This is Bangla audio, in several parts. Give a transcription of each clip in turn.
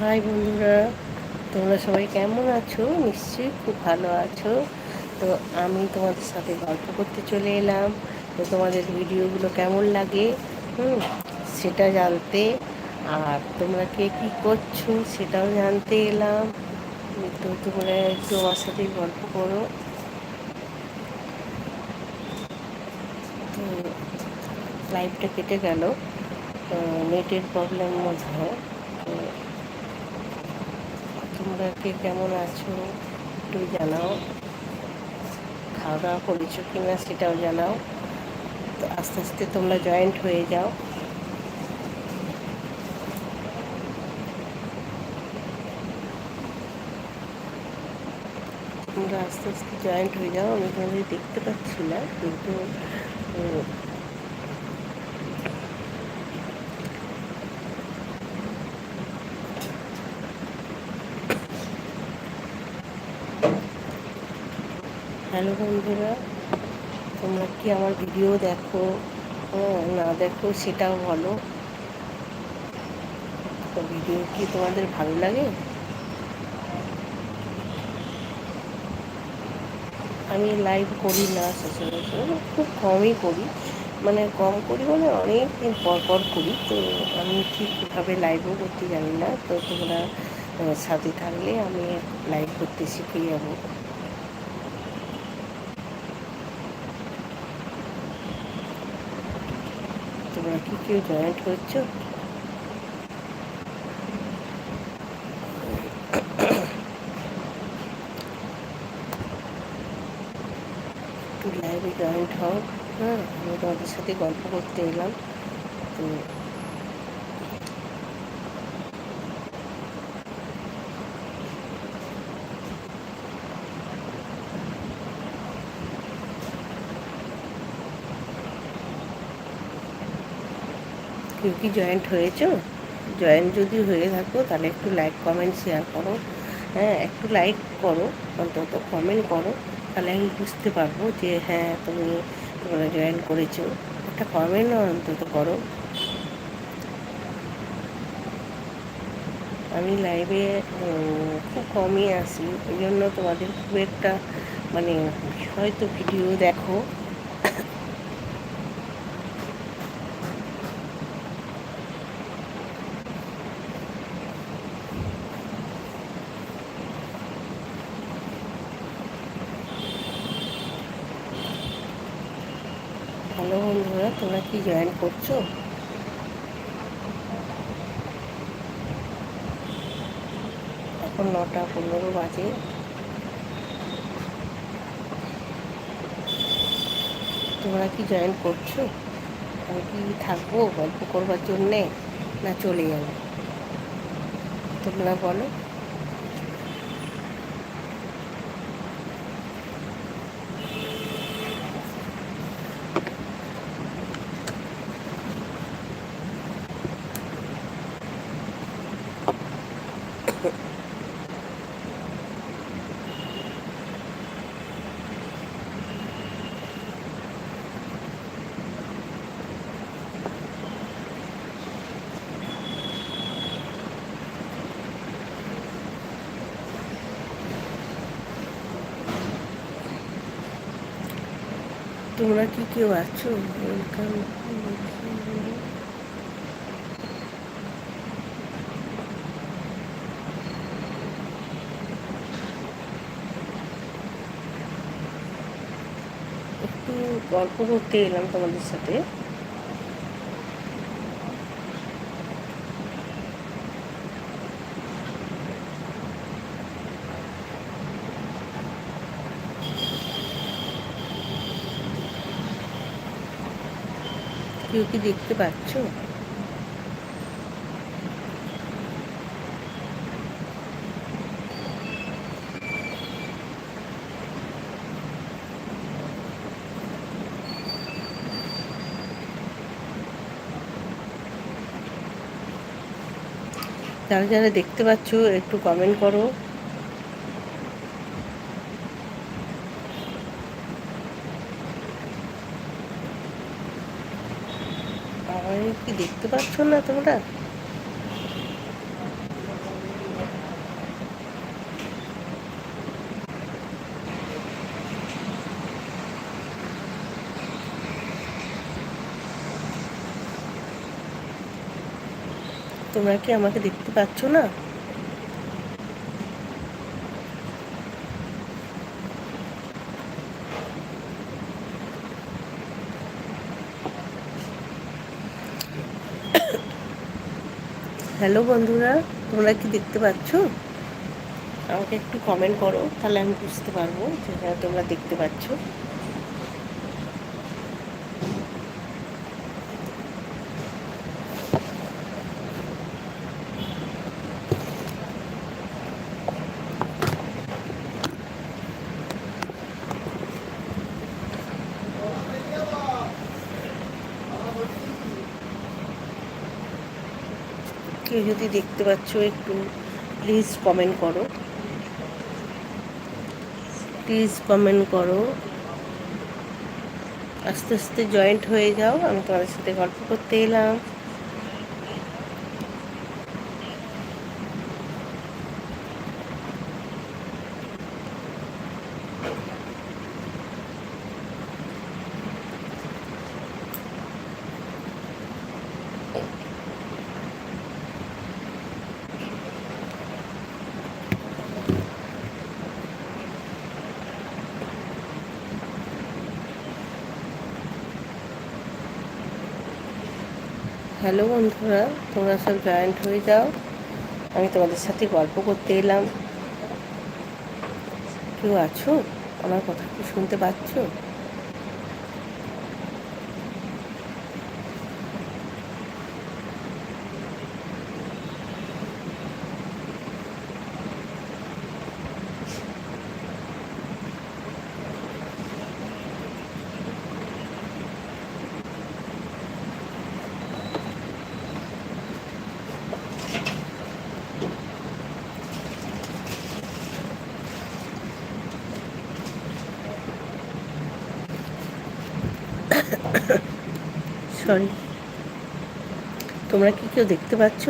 হাই বন্ধুরা, তোমরা সবাই কেমন আছো? নিশ্চয়ই খুব ভালো আছো। তো আমি তোমাদের সাথে গল্প করতে চলে এলাম। তো তোমাদের ভিডিওগুলো কেমন লাগে? হুম, সেটা জানতে। আর তোমরা কে কী করছ সেটাও জানতে এলাম। তো তোমরা একটু আমার সাথে গল্প করো। তো লাইভটা কেটে গেল। নেটের প্রবলেম মধ্যে তোমরা কে কেমন আছো? একটু জানাও। খাওয়া দাওয়া করেছ কি না সেটাও জানাও। তো আস্তে আস্তে তোমরা জয়েন্ট হয়ে যাও। তোমরা আস্তে আস্তে জয়েন্ট হয়ে যাও। আমি তোমাদের দেখতে পাচ্ছি না, কিন্তু হ্যালো বন্ধুরা, তোমরা কি আমার ভিডিও দেখো? না দেখো, সেটাও বলো। ভিডিও কি তোমাদের ভালো লাগে? আমি লাইভ করি না সচরাচর খুব কমই করি। মানে কম করি মানে অনেক দিন পর পর করি, তো আমি ঠিকভাবে লাইভও করতে জানি না। তো তোমরা সাথে থাকলে আমি লাইভ করতে শিখে যাব। তোমরা কি কেউ জয়েন্ট করছ? একটু লাইভে জয়েন্ট হও। হ্যাঁ আমি তোমাদের সাথে গল্প করতে এলাম। তো কেউ কি জয়েন্ট হয়েছো? জয়েন্ট যদি হয়ে থাকো, তাহলে একটু লাইক কমেন্ট শেয়ার করো। হ্যাঁ একটু লাইক করো, অন্তত কমেন্ট করো। তাহলে আমি বুঝতে পারব যে হ্যাঁ তুমি তোমরা জয়েন করেছ। একটা কমেন্টও অন্তত করো। আমি লাইভে খুব কমই আসি। ওই জন্য তোমাদের খুব একটা মানে হয়তো ভিডিও দেখো হ্যালো বন্ধুরা তোমরা কি জয়েন করছ? এখন নটা পনেরো বাজে। তোমরা কি জয়েন করছ? আমি কি থাকব গল্প করবার জন্যে না চলে যাব? তোমরা বলো। তোমরা কি কেউ আছো? একটু গল্প করতে এলাম তোমাদের সাথে। কেউ কি দেখতে পাচ্ছ? যারা যারা দেখতে পাচ্ছ একটু কমেন্ট করো। কি দেখতে পাচ্ছ না তোমরা? তোমরা কি আমাকে দেখতে পাচ্ছ না? হ্যালো বন্ধুরা, তোমরা কি দেখতে পাচ্ছ? আমাকে একটু কমেন্ট করো, তাহলে আমি বুঝতে পারব যে হ্যাঁ তোমরা দেখতে পাচ্ছ। কেউ যদি দেখতে পাচ্ছ একটু প্লিজ কমেন্ট করো। প্লিজ কমেন্ট করো। আস্তে আস্তে জয়েন্ট হয়ে যাও, আমি তোমাদের সাথে গল্প করতে এলাম। হ্যালো বন্ধুরা, তোমরা সব জয়েন্ট হয়ে যাও। আমি তোমাদের সাথে গল্প করতে এলাম। কেউ আছো? আমার কথা কি শুনতে পাচ্ছ? সরি তোমরা কি কেউ দেখতে পাচ্ছ?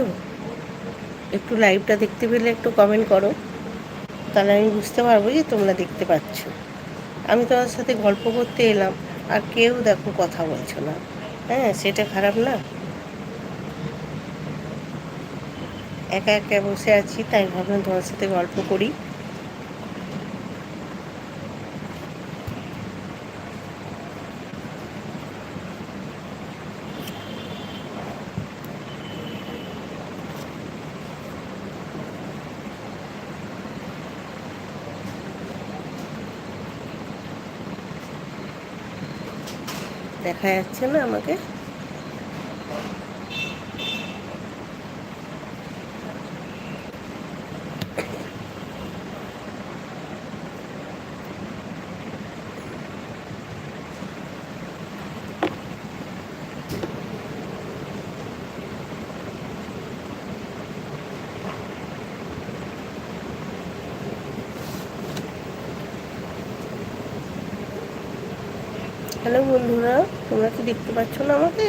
একটু লাইভটা দেখতে পেলে একটু কমেন্ট করো। তাহলে আমি বুঝতে পারব যে তোমরা দেখতে পাচ্ছ। আমি তোমার সাথে গল্প করতে এলাম, আর কেউ দেখো কথা বলছো না। হ্যাঁ সেটা খারাপ না। একা একা বসে আছি, তাই ভাবলাম তোমার সাথে গল্প করি। দেখা যাচ্ছে না আমাকে। হ্যালো বন্ধুরা তোমরা কি দেখতে পাচ্ছ না আমাকে?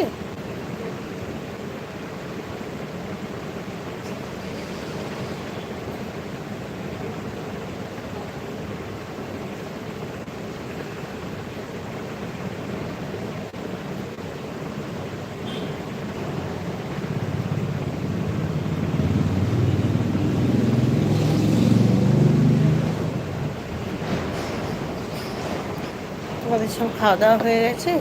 তোমাদের সব খাওয়া দাওয়া হয়ে গেছে?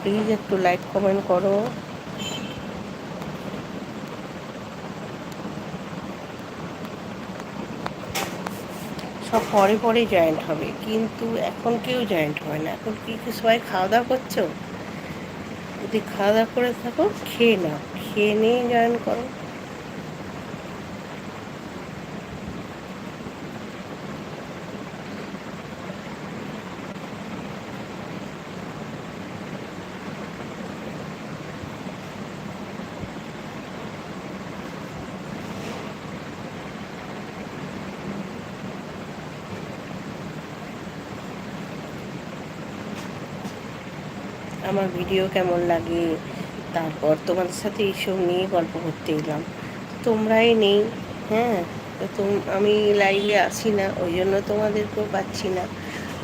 প্লিজ একটু লাইক কমেন্ট করো। সব পরে পরে জয়েন্ট হবে, কিন্তু এখন কেউ জয়েন্ট হয় না। এখন কি কি সবাই খাওয়া দাওয়া করছ? যদি খাওয়া দাওয়া করে থাকো, খেয়ে নাও। খেয়ে নিয়ে জয়েন করো। আমার ভিডিও কেমন লাগে? তারপর তোমাদের সাথে এইসব নিয়ে গল্প করতে এলাম। তোমরাই নেই হ্যাঁ? তো আমি লাইভে আসি না, ওই জন্য তোমাদেরকেও পাচ্ছি না।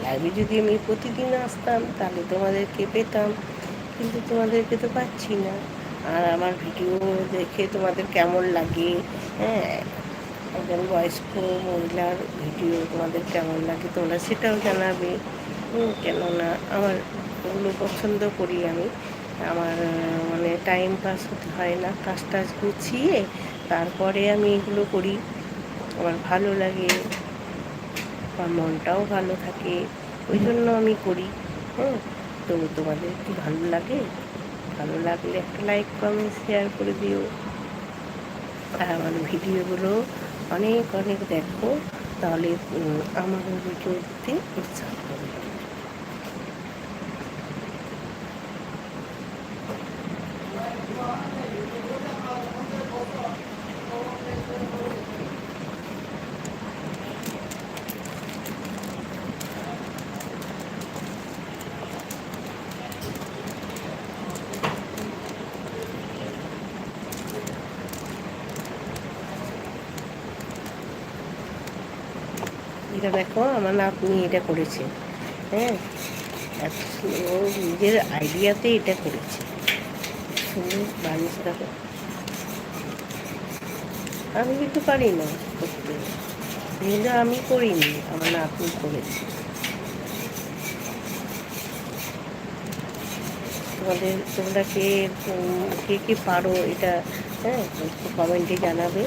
লাইভে যদি আমি প্রতিদিন আসতাম, তাহলে তোমাদেরকে পেতাম, কিন্তু তোমাদেরকে তো পাচ্ছি না। আর আমার ভিডিও দেখে তোমাদের কেমন লাগে হ্যাঁ? একজন বয়স্ক মহিলার ভিডিও তোমাদের কেমন লাগে, তোমরা সেটাও জানাবে। কেননা আমার ওগুলো পছন্দ করি আমি। আমার মানে টাইম পাস হতে হয় না, কাজ টাজ গুছিয়ে তারপরে আমি এগুলো করি। আমার ভালো লাগে, আমার মনটাও ভালো থাকে, ওই জন্য আমি করি। হ্যাঁ তো তোমাদের কি ভালো লাগে? ভালো লাগলে একটা লাইক কমেন্ট শেয়ার করে দিও। আর আমার ভিডিওগুলো অনেক অনেক দেখো। তাহলে আমার ভিডিও দিতে উৎসাহ হবে এটা দেখো, আমার আপনি এটা করেছে হ্যাঁ? ও নিজের আইডিয়াতে এটা করেছে। সুন্দর বানিয়েছে, দেখো। আমি কিন্তু পারি না করতে। কিন্তু আমি করিনি, আমার না আপনি করেছে তোমাদের, তোমরা কে কে কে পারো এটা হ্যাঁ কমেন্টে জানাবে।